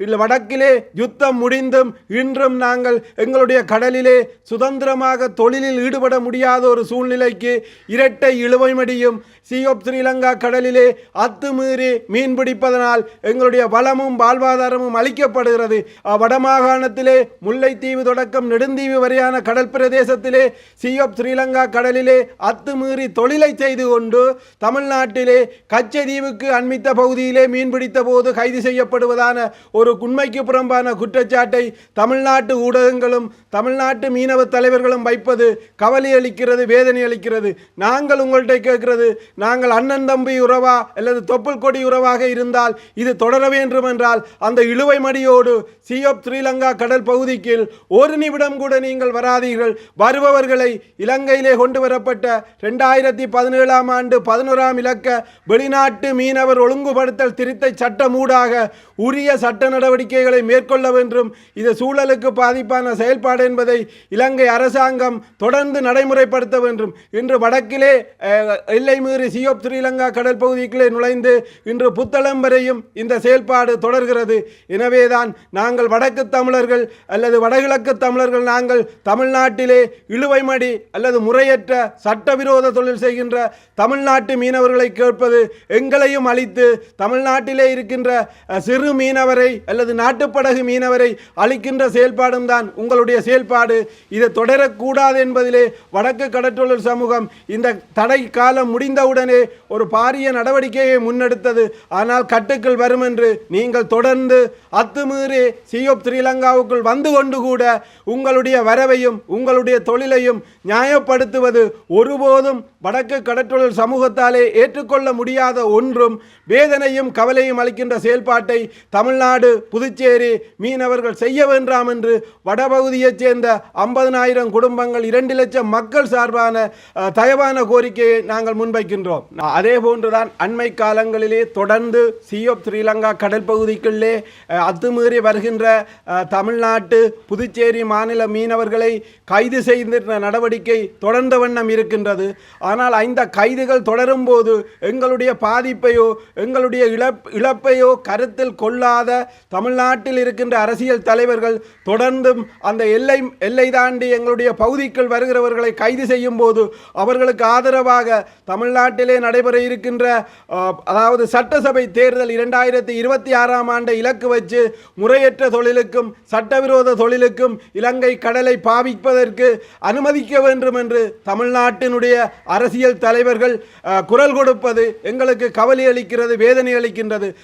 இல்லை வடக்கிலே யுத்தம் முடிந்தும் இன்றும் நாங்கள் எங்களுடைய கடலிலே சுதந்திரமாக தொழிலில் ஈடுபட முடியாத ஒரு சூழ்நிலைக்கு இரட்டை இழுவைமடியும் சியோப் ஸ்ரீலங்கா கடலிலே அத்துமீறி மீன் பிடிப்பதனால் எங்களுடைய வளமும் வாழ்வாதாரமும் அளிக்கப்படுகிறது வடமாகாணத்திலே முல்லைத்தீவு தொடக்கம் நெடுந்தீவு வரையான கடல் பிரதேசத்திலே சியோப் ஸ்ரீலங்கா கடலிலே அத்துமீறி தொழிலை செய்து கொண்டு தமிழ்நாட்டிலே கச்சதீவுக்கு அண்மித்த பகுதியிலே மீன் பிடித்த போது கைது செய்யப்படுவதான ஒரு ஒரு உண்மைக்கு புறம்பான குற்றச்சாட்டை தமிழ்நாட்டு ஊடகங்களும் தமிழ்நாட்டு மீனவ தலைவர்களும் வைப்பது கவலை அளிக்கிறது வேதனை அளிக்கிறது. நாங்கள் உங்கள்கிட்ட கேட்கிறது நாங்கள் அண்ணன் தம்பி உறவா அல்லது தொப்புள் கொடி உறவாக இருந்தால் இது தொடர வேண்டும் என்றால் அந்த இழுவை மடியோடு சியோப் ஸ்ரீலங்கா கடல் பகுதிக்கு ஒரு நிமிடம் கூட நீங்கள் வராதீர்கள். வருபவர்களை இலங்கையிலே கொண்டு வரப்பட்ட ரெண்டாயிரத்தி பதினேழாம் ஆண்டு பதினோராம் இலக்க வெளிநாட்டு மீனவர் ஒழுங்குபடுத்தல் திருத்த சட்டமூடாக உரிய சட்ட நடவடிக்கைகளை மேற்கொள்ள வேண்டும். இது சூழலுக்கு பாதிப்பான செயல்பாடு என்பதை இலங்கை அரசாங்கம் தொடர்ந்து நடைமுறைப்படுத்த வேண்டும். இன்று வடக்கிலே எல்லை மீறி சியோப் ஸ்ரீலங்கா கடல் பகுதிக்குள்ளே நுழைந்து இன்று புத்தளம் வரையும் இந்த செயல்பாடு தொடர்கிறது. எனவேதான் நாங்கள் வடக்கு தமிழர்கள் அல்லது வடகிழக்கு தமிழர்கள் நாங்கள் தமிழ்நாட்டிலே இழுவைமடி அல்லது முறையற்ற சட்டவிரோத தொழில் செய்கின்ற தமிழ்நாட்டு மீனவர்களை கேட்பது எங்களையும் அழித்து தமிழ்நாட்டிலே இருக்கின்ற சிறு மீனவரை அல்லது நாட்டுப்படகு மீனவரை அழிக்கின்ற செயல்பாடும் தான் உங்களுடைய செயல்பாடு. இதை தொடரக்கூடாது என்பதிலே வடக்கு கடற்றொழில் சமூகம் இந்த தடை காலம் முடிந்தவுடனே ஒரு பாரிய நடவடிக்கையை முன்னெடுத்தது. ஆனால் கட்டுக்குள் வரும் என்று நீங்கள் தொடர்ந்து அத்துமீறி சியோப் ஸ்ரீலங்காவுக்குள் வந்து கொண்டு கூட உங்களுடைய வரவையும் உங்களுடைய தொழிலையும் நியாயப்படுத்துவது ஒருபோதும் வடக்கு கடற்றொழில் சமூகத்தாலே ஏற்றுக்கொள்ள முடியாத ஒன்றும். வேதனையும் கவலையும் அளிக்கின்ற செயல்பாட்டை தமிழ்நாடு புதுச்சேரி மீனவர்கள் செய்ய வேண்டாம் என்று வடபகுதியைச் சேர்ந்த ஐம்பதனாயிரம் குடும்பங்கள் இரண்டு லட்சம் மக்கள் சார்பான தயவான கோரிக்கையை நாங்கள் முன்வைக்கின்றோம். அதே போன்றுதான் அண்மை காலங்களிலே தொடர்ந்து சியோப் ஸ்ரீலங்கா கடற்பகுதிக்குள்ளே அத்துமீறி வருகின்ற தமிழ்நாட்டு புதுச்சேரி மாநில மீனவர்களை கைது செய்கின்ற நடவடிக்கை தொடர்ந்த வண்ணம் இருக்கின்றது. ஆனால் இந்த கைதுகள் தொடரும் போது எங்களுடைய பாதிப்பையோ எங்களுடைய இழப் இழப்பையோ கருத்தில் கொள்ளாத தமிழ்நாட்டில் இருக்கின்ற அரசியல் தலைவர்கள் தொடர்ந்தும் அந்த எல்லை எல்லை தாண்டி எங்களுடைய பகுதிக்குள் வருகிறவர்களை கைது செய்யும் போது அவர்களுக்கு ஆதரவாக தமிழ்நாட்டிலே நடைபெற இருக்கின்ற அதாவது சட்டசபை தேர்தல் இரண்டாயிரத்தி இருபத்தி ஆறாம் ஆண்டு இலக்கு வச்சு முறையற்ற தொழிலுக்கும் சட்டவிரோத தொழிலுக்கும் இலங்கை கடலை பாவிப்பதற்கு அனுமதிக்க வேண்டும் என்று தமிழ்நாட்டினுடைய அரசியல் தலைவர்கள் குரல் கொடுப்பது எங்களுக்கு கவலை அளிக்கிறது வேதனை அளிக்கின்றது.